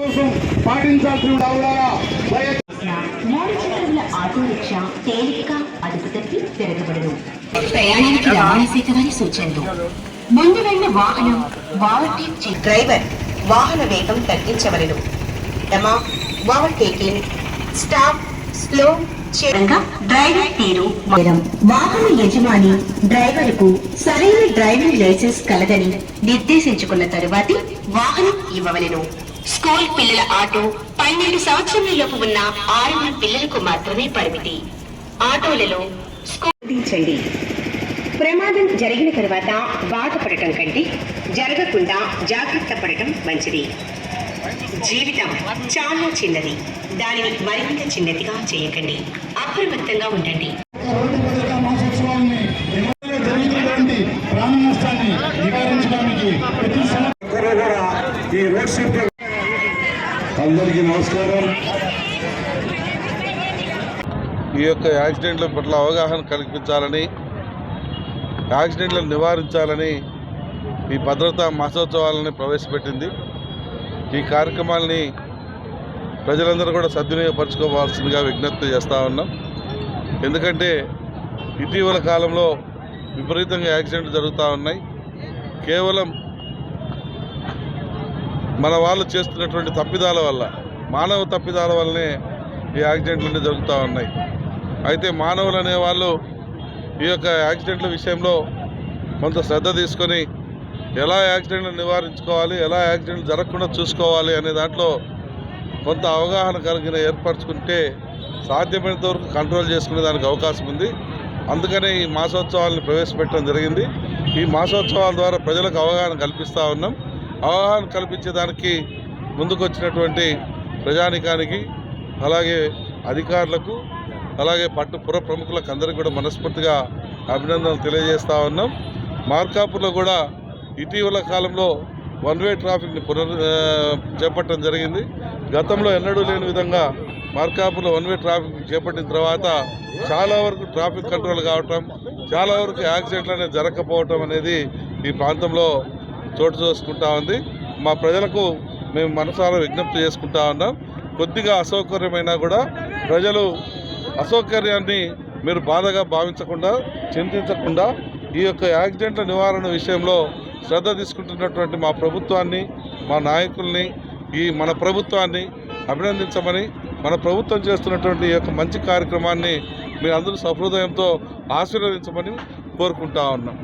కోసం పాటించాల్సిన అవగాహన దయ- మూడు చక్రముల ఆటో రిక్షా తేలికగా అదుపు తప్పి తిరగబడదు. ప్రయాణానికి రవాణా వారి సూచనలు. ముందు వెళ్ళిన వాహనం ఓవర్టేక్ చే డ్రైవర్ వాహన వేగం తగ్గించవలెను ఎమా ఓవర్టేకింగ్ స్టాప్ స్లో డ్రైవర్ తీరు వాహన యజమాని డ్రైవర్కు సరైన డ్రైవింగ్ లైసెన్స్ కలదని నిర్దేశించుకున్న తరువాతి వాహనం ఇవ్వవలెను. స్కూల్ పిల్లల ఆటో పన్నెండు సంవత్సరాలలోపు ఉన్న ఆరుగురు పిల్లలకు మాత్రమే పరిమితి. ఆటోలలో స్కూల్ ప్రమాదం జరిగిన తర్వాత బాధపడటం కంటే జరగకుండా జాగ్రత్త పడటం మంచిది. జీవితం చాలా చిన్నది. దానిని మరింత చిన్నదిగా చేయకండి. అప్రమత్తంగా ఉండండి. ప్రాణ నష్టాన్ని నివారించడానికి అందరికీ నమస్కారం. ఈ యొక్క యాక్సిడెంట్ల పట్ల అవగాహన కల్పించాలని యాక్సిడెంట్లను నివారించాలని ఈ భద్రతా మాసోత్సవాలని ప్రవేశపెట్టింది. ఈ కార్యక్రమాలని ప్రజలందరూ కూడా సద్వినియోగపరచుకోవాల్సిందిగా విజ్ఞప్తి చేస్తూ ఉన్నాం. ఎందుకంటే ఇటీవల కాలంలో విపరీతంగా యాక్సిడెంట్లు జరుగుతూ ఉన్నాయి. కేవలం మన వాళ్ళు చేస్తున్నటువంటి తప్పిదాల వల్ల మానవ తప్పిదాల వల్లనే ఈ యాక్సిడెంట్లన్నీ జరుగుతూ ఉన్నాయి. అయితే మానవులు అనేవాళ్ళు ఈ యొక్క యాక్సిడెంట్ల విషయంలో కొంత శ్రద్ధ తీసుకొని ఎలా యాక్సిడెంట్లు నివారించుకోవాలి ఎలా యాక్సిడెంట్ జరగకుండా చూసుకోవాలి అనే దాంట్లో కొంత అవగాహన కలిగిన ఏర్పరచుకుంటే సాధ్యమైనంత వరకు కంట్రోల్ చేసుకునే దానికి అవకాశం ఉంది. అందుకనే ఈ మాసోత్సవాలను ప్రవేశపెట్టడం జరిగింది. ఈ మాసోత్సవాల ద్వారా ప్రజలకు అవగాహన కల్పిస్తూ ఉన్నాం. అవగాహన కల్పించేదానికి ముందుకు వచ్చినటువంటి ప్రజానికానికి అలాగే అధికారులకు అలాగే పట్టు పుర ప్రముఖులకు అందరికీ కూడా మనస్ఫూర్తిగా అభినందనలు తెలియజేస్తూ ఉన్నాం. మార్కాపూర్లో కూడా ఇటీవల కాలంలో వన్ వే ట్రాఫిక్ని పునర్ చేపట్టడం జరిగింది. గతంలో ఎన్నడూ లేని విధంగా మార్కాపూర్లో వన్ వే ట్రాఫిక్ చేపట్టిన తర్వాత చాలా వరకు ట్రాఫిక్ కంట్రోల్ కావటం చాలా వరకు యాక్సిడెంట్లు అనేది జరగకపోవటం అనేది ఈ ప్రాంతంలో చోటు చేసుకుంటా ఉంది. మా ప్రజలకు మేము మనసారా విజ్ఞప్తి చేసుకుంటా ఉన్నాం. కొద్దిగా అసౌకర్యమైనా కూడా ప్రజలు అసౌకర్యాన్ని మీరు బాధగా భావించకుండా చింతించకుండా ఈ యొక్క యాక్సిడెంట్ల నివారణ విషయంలో శ్రద్ధ తీసుకుంటున్నటువంటి మా ప్రభుత్వాన్ని మా నాయకుల్ని ఈ మన ప్రభుత్వాన్ని అభినందించమని మన ప్రభుత్వం చేస్తున్నటువంటి ఈ యొక్క మంచి కార్యక్రమాన్ని మీరు అందరూ సహృదయంతో ఆశీర్వదించమని కోరుకుంటా ఉన్నాం.